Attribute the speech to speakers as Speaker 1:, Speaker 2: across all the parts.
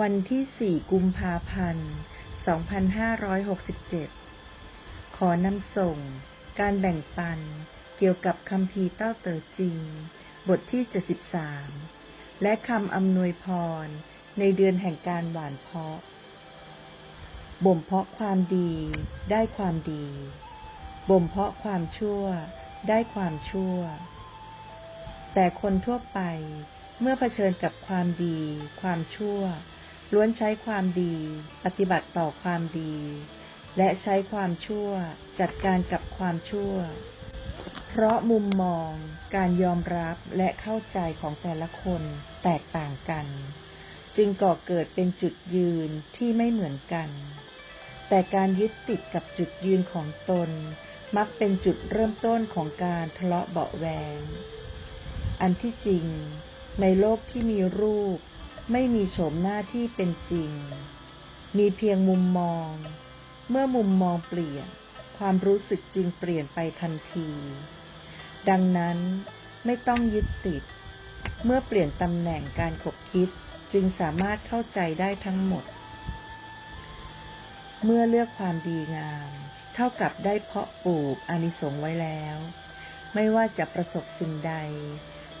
Speaker 1: วันที่ 4 กุมภาพันธ์ 2567 ขอนำส่ง การแบ่งปัน เกี่ยวกับคำพีเต้าเต๋อจริง บทที่ 73 และคำอำนวยพร ในเดือนแห่งการหวานเพาะ บ่มเพาะความดี ได้ความดี บ่มเพาะความชั่ว ได้ความชั่ว แต่คนทั่วไปเมื่อเผชิญกับความดี ความชั่ว ล้วนใช้ความดี ปฏิบัติต่อความดี และใช้ความชั่ว จัดการกับความชั่ว เพราะมุมมอง การยอมรับและเข้าใจของแต่ละคนแตกต่างกัน จึงก่อเกิดเป็นจุดยืนที่ไม่เหมือนกัน แต่การยึดติดกับจุดยืนของตน มักเป็นจุดเริ่มต้นของการทะเลาะเบาะแวง อันที่จริง ในโลกที่มีรูป ไม่มีโฉมหน้าที่เป็นจริง มีเพียงมุมมอง เมื่อมุมมองเปลี่ยน ความรู้สึกจึงเปลี่ยนไปทันที ดังนั้นไม่ต้องยึดติด เมื่อเปลี่ยนตำแหน่งการขบคิดจึงสามารถเข้าใจได้ทั้งหมด เมื่อเลือกความดีงาม เท่ากับได้เพาะปลูกอานิสงส์ไว้แล้ว ไม่ว่าจะประสบสิ่งใด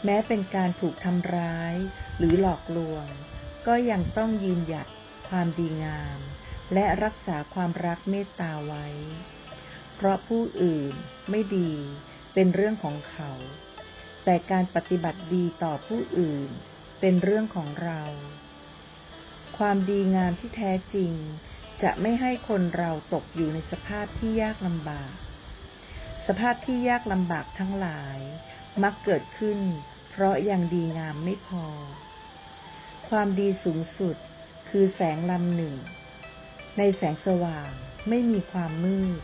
Speaker 1: แม้เป็นการถูกทำร้ายหรือหลอกลวง ก็ยังต้องยืนหยัดความดีงาม และรักษาความรักเมตตาไว้ เพราะผู้อื่นไม่ดีเป็นเรื่องของเขา แต่การปฏิบัติดีต่อผู้อื่นเป็นเรื่องของเรา ความดีงามที่แท้จริง จะไม่ให้คนเราตกอยู่ในสภาพที่ยากลำบาก สภาพที่ยากลำบากทั้งหลายมักเกิดขึ้น เพราะยังดีงามไม่พอ ความดีสูงสุดคือแสงลำหนึ่ง ในแสงสว่างไม่มีความมืด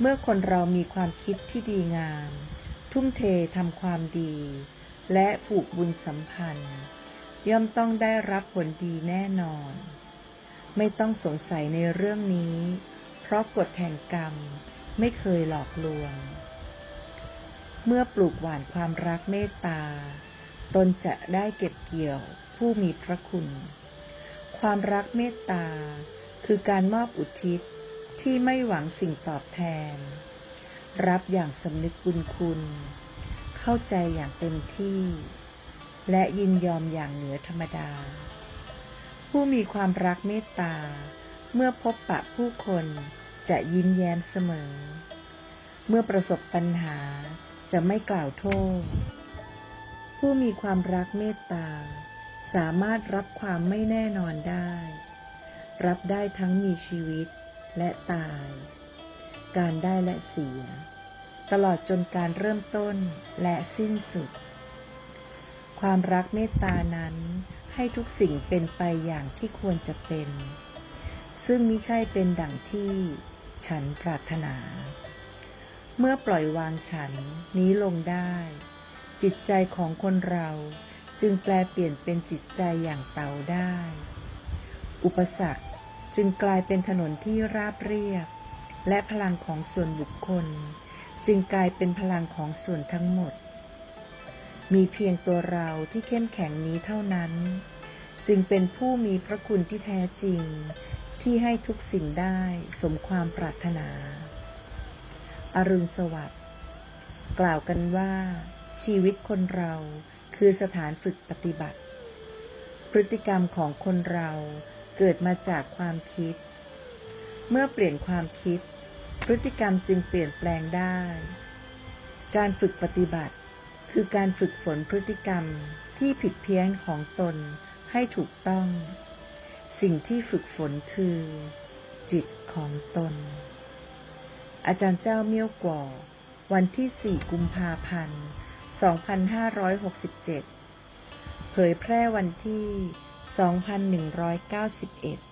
Speaker 1: เมื่อคนเรามีความคิดที่ดีงาม ทุ่มเททำความดี และผูกบุญสัมพันธ์ ย่อมต้องได้รับผลดีแน่นอน ไม่ต้องสงสัยในเรื่องนี้ เพราะกฎแห่งกรรมไม่เคยหลอกลวง เมื่อปลูกหว่านความรักเมตตา ตนจะได้เก็บเกี่ยวผู้มีพระคุณ ความรักเมตตา คือการมอบอุทิศที่ไม่หวังสิ่งตอบแทน รับอย่างสำนึกบุญคุณ เข้าใจอย่างเต็มที่ และยินยอมอย่างเหนือธรรมดา ผู้มีความรักเมตตา เมื่อพบปะผู้คนจะยิ้มแย้มเสมอ เมื่อประสบปัญหา จะไม่กล่าวโทษ ผู้มีความรักเมตตา สามารถรับความไม่แน่นอนได้ รับได้ทั้งมีชีวิตและตาย การได้และเสีย ตลอดจนการเริ่มต้นและสิ้นสุด ความรักเมตตานั้นให้ทุกสิ่งเป็นไปอย่างที่ควรจะเป็น ซึ่งมิใช่เป็นดังที่ฉันปรารถนา เมื่อปล่อยวางฉันนี้ลงได้ จิตใจของคนเราจึงแปลเปลี่ยนเป็นจิตใจอย่างเตาได้ อุปสรรคจึงกลายเป็นถนนที่ราบเรียบ และพลังของส่วนบุคคล จึงกลายเป็นพลังของส่วนทั้งหมด มีเพียงตัวเราที่เข้มแข็งนี้เท่านั้น จึงเป็นผู้มีพระคุณที่แท้จริง ที่ให้ทุกสิ่งได้สมความปรารถนา อรุณสวัสดิ์กล่าวกันว่า ชีวิตคนเราคือสถานฝึกปฏิบัติ พฤติกรรมของคนเราเกิดมาจากความคิด เมื่อเปลี่ยนความคิด พฤติกรรมจึงเปลี่ยนแปลงได้ การฝึกปฏิบัติ คือการฝึกฝนพฤติกรรมที่ผิดเพี้ยนของตนให้ถูกต้อง สิ่งที่ฝึกฝนคือ จิตของตน อาจารย์เจ้าเมี่ยวก่อ วันที่ 4 กุมภาพันธ์ 2567 เผยแพร่วันที่ 2191